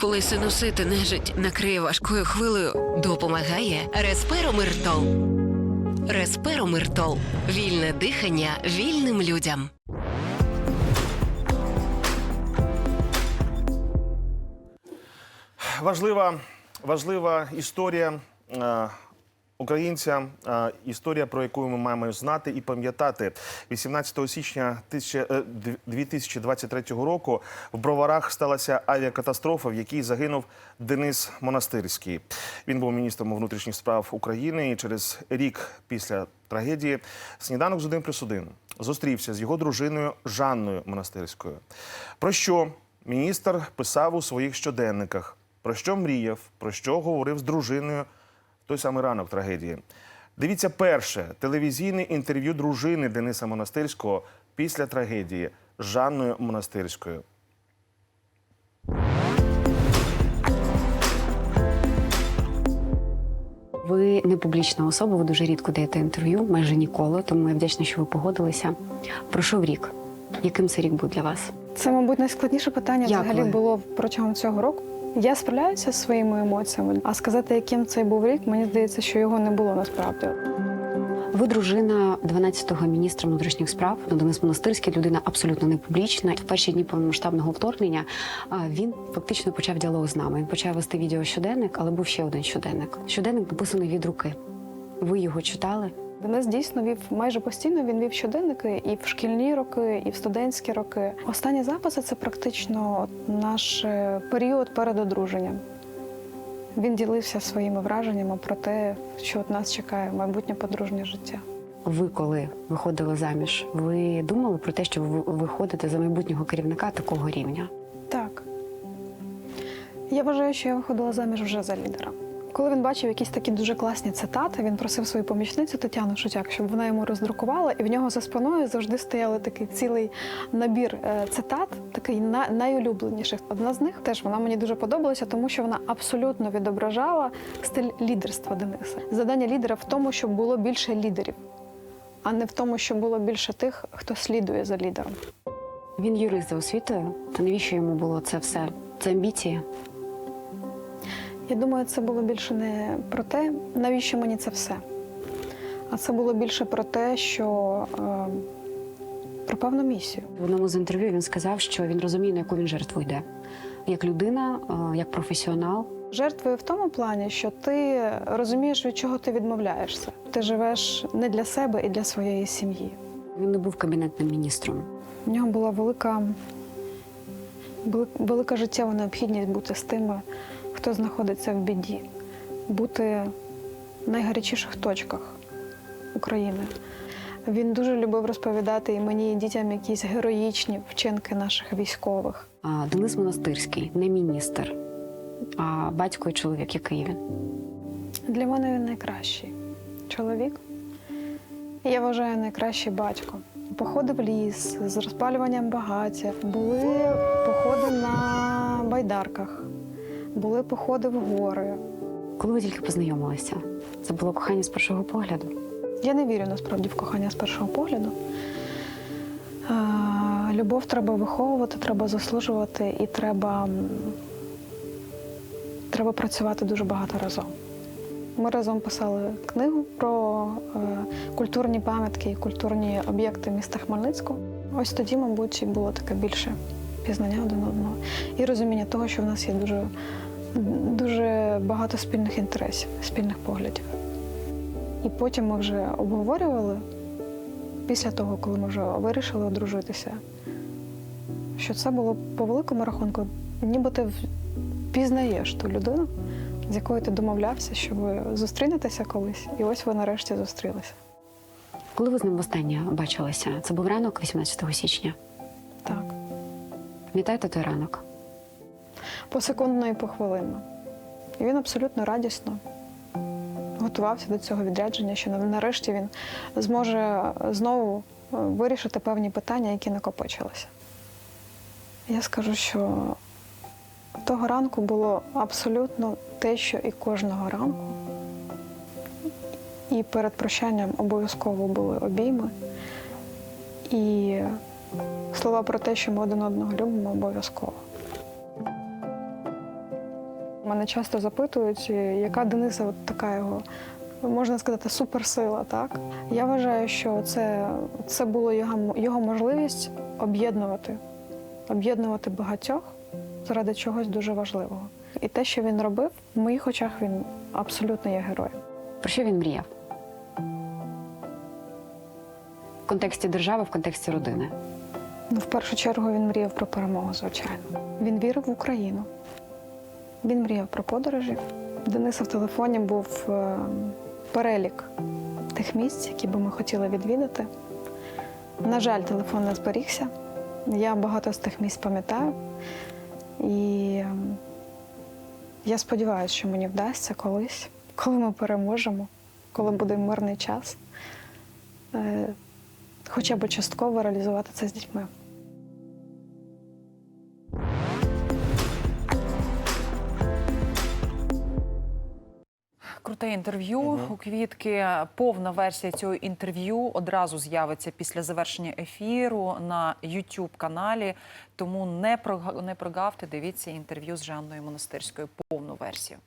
Коли синусити нежить накриє важкою хвилею, Допомагає Респиромиртол. Респиромиртол. Вільне дихання вільним людям. Важлива, важлива історія е, українця, історія, про яку ми маємо знати і пам'ятати. 18 січня тисяча- е, д- 2023 року в Броварах сталася авіакатастрофа, в якій загинув Денис Монастирський. Він був міністром внутрішніх справ України і через рік після трагедії сніданок з 1 плюс 1 зустрівся з його дружиною Жанною Монастирською. Про що міністр писав у своїх щоденниках, про що мріяв, про що говорив з дружиною той самий ранок трагедії. Дивіться перше телевізійне інтерв'ю дружини Дениса Монастирського після трагедії з Жанною Монастирською. Ви не публічна особа, ви дуже рідко даєте інтерв'ю, майже ніколи, тому я вдячна, що ви погодилися. Пройшов рік. Яким це рік був для вас? Це, мабуть, найскладніше питання Як взагалі ви? було протягом цього року. Я справляюся зі своїми емоціями, а сказати, яким цей був рік, мені здається, що його не було насправді. Ви дружина 12-го міністра внутрішніх справ ну, Денис Монастирський, людина абсолютно не публічна. В перші дні повномасштабного вторгнення він фактично почав діалог з нами. Він почав вести відео щоденник, але був ще один щоденник. Щоденник написаний від руки. Ви його читали? Денис дійсно вів майже постійно. Він вів щоденники і в шкільні роки, і в студентські роки. Останні записи це практично наш е, період перед одруженням. Він ділився своїми враженнями про те, що от нас чекає майбутнє подружнє життя. Ви коли виходили заміж, ви думали про те, що ви виходите за майбутнього керівника такого рівня? Так. Я вважаю, що я виходила заміж вже за лідера. Коли він бачив якісь такі дуже класні цитати, він просив свою помічницю Тетяну Шутяк, щоб вона йому роздрукувала, і в нього за спиною завжди стояли такий цілий набір е, цитат, такий на, найулюбленіших. Одна з них теж вона мені дуже подобалася, тому що вона абсолютно відображала стиль лідерства Дениса. Задання лідера в тому, щоб було більше лідерів, а не в тому, щоб було більше тих, хто слідує за лідером. Він юрист за освітою. То навіщо йому було це все? Це амбіції? Я думаю, це було більше не про те, навіщо мені це все. А це було більше про те, що е, про певну місію. В одному з інтерв'ю він сказав, що він розуміє, на яку він жертву йде. Як людина, е, як професіонал. Жертвою в тому плані, що ти розумієш, від чого ти відмовляєшся. Ти живеш не для себе і для своєї сім'ї. Він не був кабінетним міністром. У нього була велика, велика життєва необхідність бути з тими, хто знаходиться в біді, бути в найгарячіших точках України. Він дуже любив розповідати і мені, і дітям якісь героїчні вчинки наших військових. А Денис Монастирський не міністр, а батько і чоловік, який він. Для мене він найкращий чоловік. Я вважаю найкращий батько. Походи в ліс з розпалюванням багаття, були походи на байдарках, були походи в гори. Коли ви тільки познайомилися, це було кохання з першого погляду. Я не вірю насправді в кохання з першого погляду. Любов треба виховувати, треба заслужувати і треба, треба працювати дуже багато разом. Ми разом писали книгу про е, культурні пам'ятки і культурні об'єкти міста Хмельницького. Ось тоді, мабуть, було таке більше пізнання один одного і розуміння того, що в нас є дуже, дуже багато спільних інтересів, спільних поглядів. І потім ми вже обговорювали, після того, коли ми вже вирішили одружитися, що це було по великому рахунку, ніби ти пізнаєш ту людину, з якою ти домовлявся, що ви зустрінетеся колись, і ось ви нарешті зустрілися. Коли ви з ним востаннє бачилися? Це був ранок 18 січня. Так. Пам'ятаєте той ранок? Посекундно і похвилинно. І він абсолютно радісно готувався до цього відрядження, що нарешті він зможе знову е, вирішити певні питання, які накопичилися. Я скажу, що того ранку було абсолютно те, що і кожного ранку. І перед прощанням обов'язково були обійми. І слова про те, що ми один одного любимо, обов'язково. Мене часто запитують, яка Дениса от така його, можна сказати, суперсила. Так? Я вважаю, що це, це було його, його можливість об'єднувати, об'єднувати багатьох заради чогось дуже важливого. І те, що він робив, в моїх очах він абсолютно є героєм. Про що він мріяв? В контексті держави, в контексті родини. Ну, в першу чергу він мріяв про перемогу, звичайно. Він вірив в Україну. Він мріяв про подорожі. Дениса в телефоні був е, перелік тих місць, які би ми хотіли відвідати. На жаль, телефон не зберігся. Я багато з тих місць пам'ятаю. І е, я сподіваюся, що мені вдасться колись, коли ми переможемо, коли буде мирний час, е, хоча б частково реалізувати це з дітьми. Круте інтерв'ю у квітки. Повна версія цього інтерв'ю одразу з'явиться після завершення ефіру на youtube каналі. Тому не прогавте. Дивіться інтерв'ю з Жанною Монастирською. Повну версію.